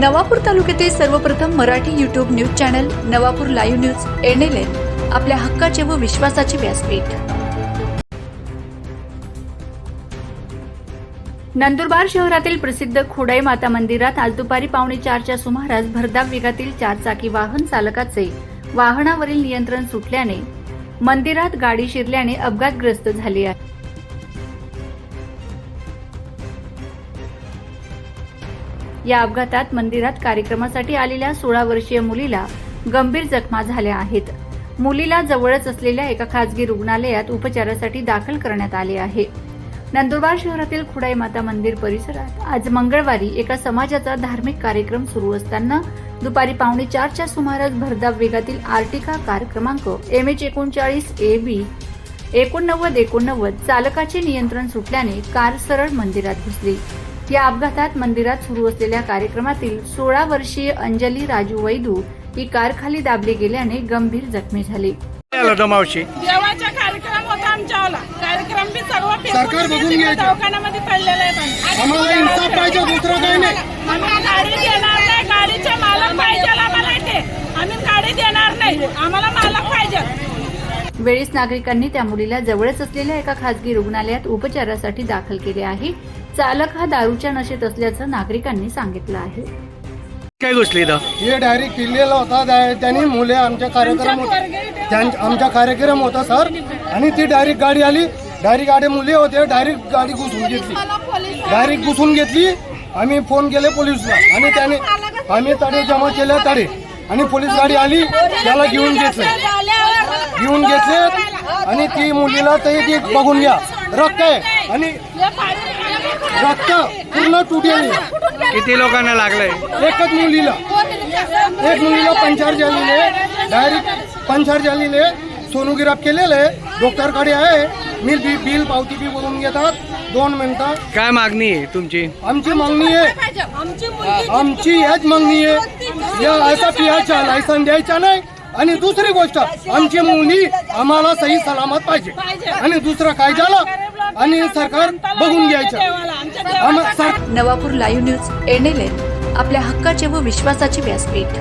नवापूर तालुक्यातील सर्वप्रथम Marathi YouTube news channel Navapur live news N आपल्या हक्काचे व विश्वासाचे व्यासपीठ. नंदुरबार शहरातील प्रसिद्ध खोडाई माता मंदिरात आज दुपारी पावणे चारच्या सुमारास भरधाव वेगातील चारचाकी वाहन चालकाचे वाहनावरील नियंत्रण सुटल्याने मंदिरात गाडी शिरल्याने अपघातग्रस्त झाली आहे. या अपघातात मंदिरात कार्यक्रमासाठी आलेल्या सोळा वर्षीय मुलीला गंभीर जखमा झाल्या आहेत. मुलीला जवळच असलेल्या एका खासगी रुग्णालयात उपचारासाठी दाखल करण्यात आले आहे. नंदुरबार शहरातील खुडाई माता मंदिर परिसरात आज मंगळवारी एका समाजाचा धार्मिक कार्यक्रम सुरू असताना दुपारी पावणे चारच्या सुमारास भरधाव वेगातील आर्टिका कार क्रमांक एम एच एकोणचाळीस ए बी एकोणनव्वद एकोणनव्वद चालकाचे नियंत्रण सुटल्याने कार सरळ मंदिरात घुसली. या अपघातात मंदिरात सुरू असलेल्या कार्यक्रमातील सोळा वर्षीय अंजली राजू वैदू ही कार खाली दाबली गेल्याने गंभीर जखमी झाली मावशी देवाचा कार्यक्रम होता आमच्यावाला कार्यक्रम बी सर्व सरकार बघून तिकडे घ्यायचं. दवाखान्यामध्ये पडलेलं आहे पण. आम्हाला इन्साफ पाहिजे दुसरं काही नाही गाडी देणार नाही गाडीचे मालक पाहिजे आम्हाला ते आम्ही गाडी देणार नाही आम्हाला मालक पाहिजे वेळीच नागरिकांनी त्या मुलीला जवळच असलेल्या एका खासगी रुग्णालयात उपचारासाठी दाखल केले आहे. चालक हा दारूच्या नशेत असल्याचं नागरिकांनी सांगितलं आहे. काय घुसली इथं? हे डायरेक्ट किल्लेला होता. त्या- त्यांनी मुले आमच्या कार्यक्रम होता. त्यां- आमचा कार्यक्रम होता सर. आणि ती डायरेक्ट गाडी आली. डायरेक्ट गाडी मुले होते. डायरेक्ट गाडी घुसून घेतली. डायरेक्ट घुसून घेतली. आम्ही फोन केले पोलिसला. आणि त्याने आम्ही तडे जमा केले तडे. आणि पोलीस गाडी आली. त्याला घेऊन घेतलं. घेऊन घेतले आणि ती मुलीला ते ती बघून घ्या. रक्त आहे. आणि रक्त पूर्ण तुटेल. किती लोकांना लागलंय? एकच मुलीला. एक मुलीला पंचार झालेले डायरेक्ट पंचार झालेले सोनोग्राफ केलेले डॉक्टरकडे आहे. मी बी बिल पावती बी बोलून घेतात. दोन मिनिटं. काय मागणी आहे तुमची? आमची मागणी आहे. आमची मुलगी आमची हेच मागणी आहे. या असा पियाचा लायसन द्यायचा नाही. आणि दुसरी गोष्ट आमची मुली आम्हाला सही सलामत पाहिजे. आणि दुसरं काय झालं? आणि सरकार बघून घ्यायचं. नवापूर लाईव्ह न्यूज एन आपल्या हक्काचे व विश्वासाचे व्यासपीठ.